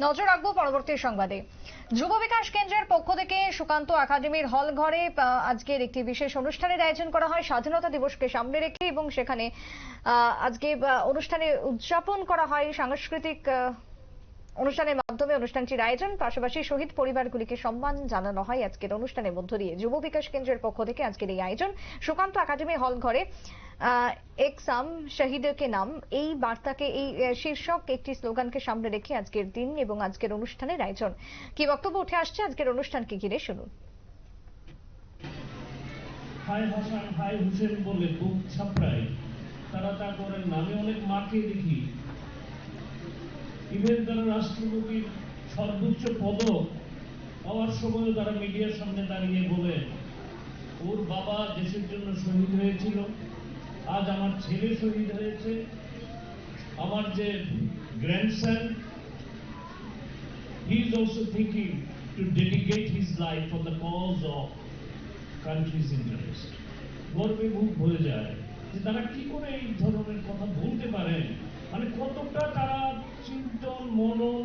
নজর রাখব পরবর্তী সংবাদে। যুব বিকাশ কেন্দ্রের পক্ষ থেকে সুকান্ত একাডেমির হল ঘরে আজকের একটি বিশেষ অনুষ্ঠানের আয়োজন করা হয়। স্বাধীনতা দিবসকে সামনে রেখে এবং সেখানে আজকে অনুষ্ঠানে উদযাপন করা হয়। সাংস্কৃতিক অনুষ্ঠানের মাধ্যমে অনুষ্ঠানটির আয়োজন। পাশাপাশি শহীদ পরিবারগুলিকে সম্মান জানানো হয় আজকের অনুষ্ঠানের মধ্য দিয়ে। যুব বিকাশ কেন্দ্রের পক্ষ থেকে আজকের এই আয়োজন। সুকান্ত একাডেমি হল ঘরে এক্সাম শহীদকে নাম। এই বার্তাকে, এই শীর্ষক একটি স্লোগানকে সামনে রেখে আজকের দিন এবং আজকের অনুষ্ঠানের আয়োজন। কি বক্তব্য উঠে আসছে? আজকের অনুষ্ঠানকে ঘিরে? শুনুন। হাই হাসান হাই হুসেন বলে বুক ছাপড়ায়। তারা তা করেন আমি অনেক মাকে দেখি। ইভেন তারা রাষ্ট্রপতির সর্বোচ্চ পদক পাওয়ার সময়ও তারা মিডিয়ার সামনে দাঁড়িয়ে বলে ওর বাবা দেশের জন্য শহীদ হয়েছিল। আজ আমার ছেলে শহীদ হয়েছে। আমার যে grandson he is also thinking to dedicate his life for the cause of country's interest. গর্বে মুখ ভরে যায় যে তারা কি করে এই ধরনের কথা বলতে পারেন? মানে কতটা তারা চিন্তন, মনন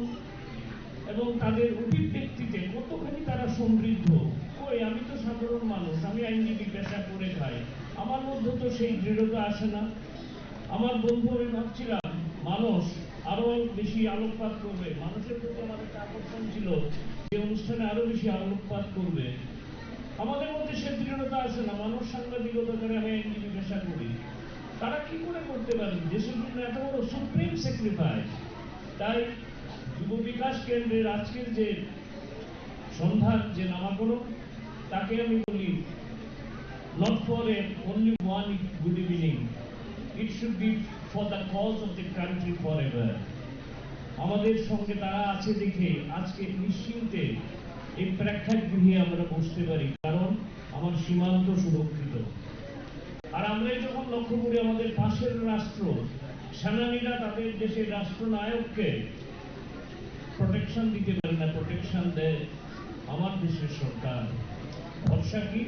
এবং তাদের অভিব্যক্তিতে কতখানি তারা সমৃদ্ধ? ওই আমি তো সাধারণ মানুষ, আমি আইনজীবী পেশা মধ্যে তো সেই দৃঢ়তা আসে না। আমার বন্ধু আমি ভাবছিলাম মানুষ আরও বেশি আলোকপাত করবে। মানুষের প্রতি আমার একটা আকর্ষণ ছিল যে অনুষ্ঠানে আরও বেশি আলোকপাত করবে। আমাদের মধ্যে সে দৃঢ়তা আসে না। মানুষ সাংবাদিকতা করে আমি আইনজীবী পেশা করি। তারা কি করে করতে পারেন দেশের জন্য এত বড় সুপ্রিম স্যাক্রিফাইস তাই যুব বিকাশ কেন্দ্রের আজকের যে সন্ধ্যার যে নামাকরণ তাকে আমি বলি not for a, only one good evening. It should be for the cause of the country forever. আমাদের সঙ্গে তারা আছে দেখে আজকে নিশ্চিন্তে এই প্রেক্ষাগৃহে আমরা বসতে পারি, কারণ আমার সীমান্ত সুরক্ষিত আর আমরা যখন লক্ষ্য করি আমাদের পাশের রাষ্ট্র, সেনানীরা তাদের দেশের রাষ্ট্রনায়ককে প্রোটেকশন দিতে পারে না প্রোটেকশন দেয় আমার দেশের সরকার ভরসা কি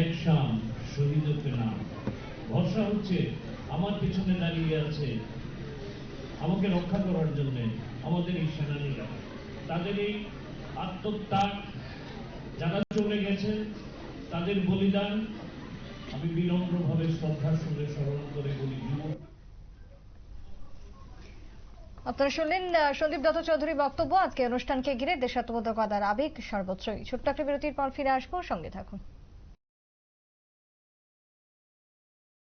এক শাম শহীদকে নাম। ভরসা হচ্ছে আমার পেছনে দাঁড়িয়ে আছে। আমাকে রক্ষা করার জন্য আমাদের এই সেনানীরা। তাদের এই আত্মত্যাগ, যারা চলে গেছেন তাদের বলিদান আমি বিনম্রভাবে শ্রদ্ধার সঙ্গে স্মরণ করে বলি যুবক আপনারা শুনলেন সন্দীপ দত্ত চৌধুরীর বক্তব্য। আজকে অনুষ্ঠানকে ঘিরে দেশাত্মবোধকতার আবেগ সর্বোচ্চই ছোট্ট একটা বিরতির পর ফিরে আসব। সঙ্গে থাকুন।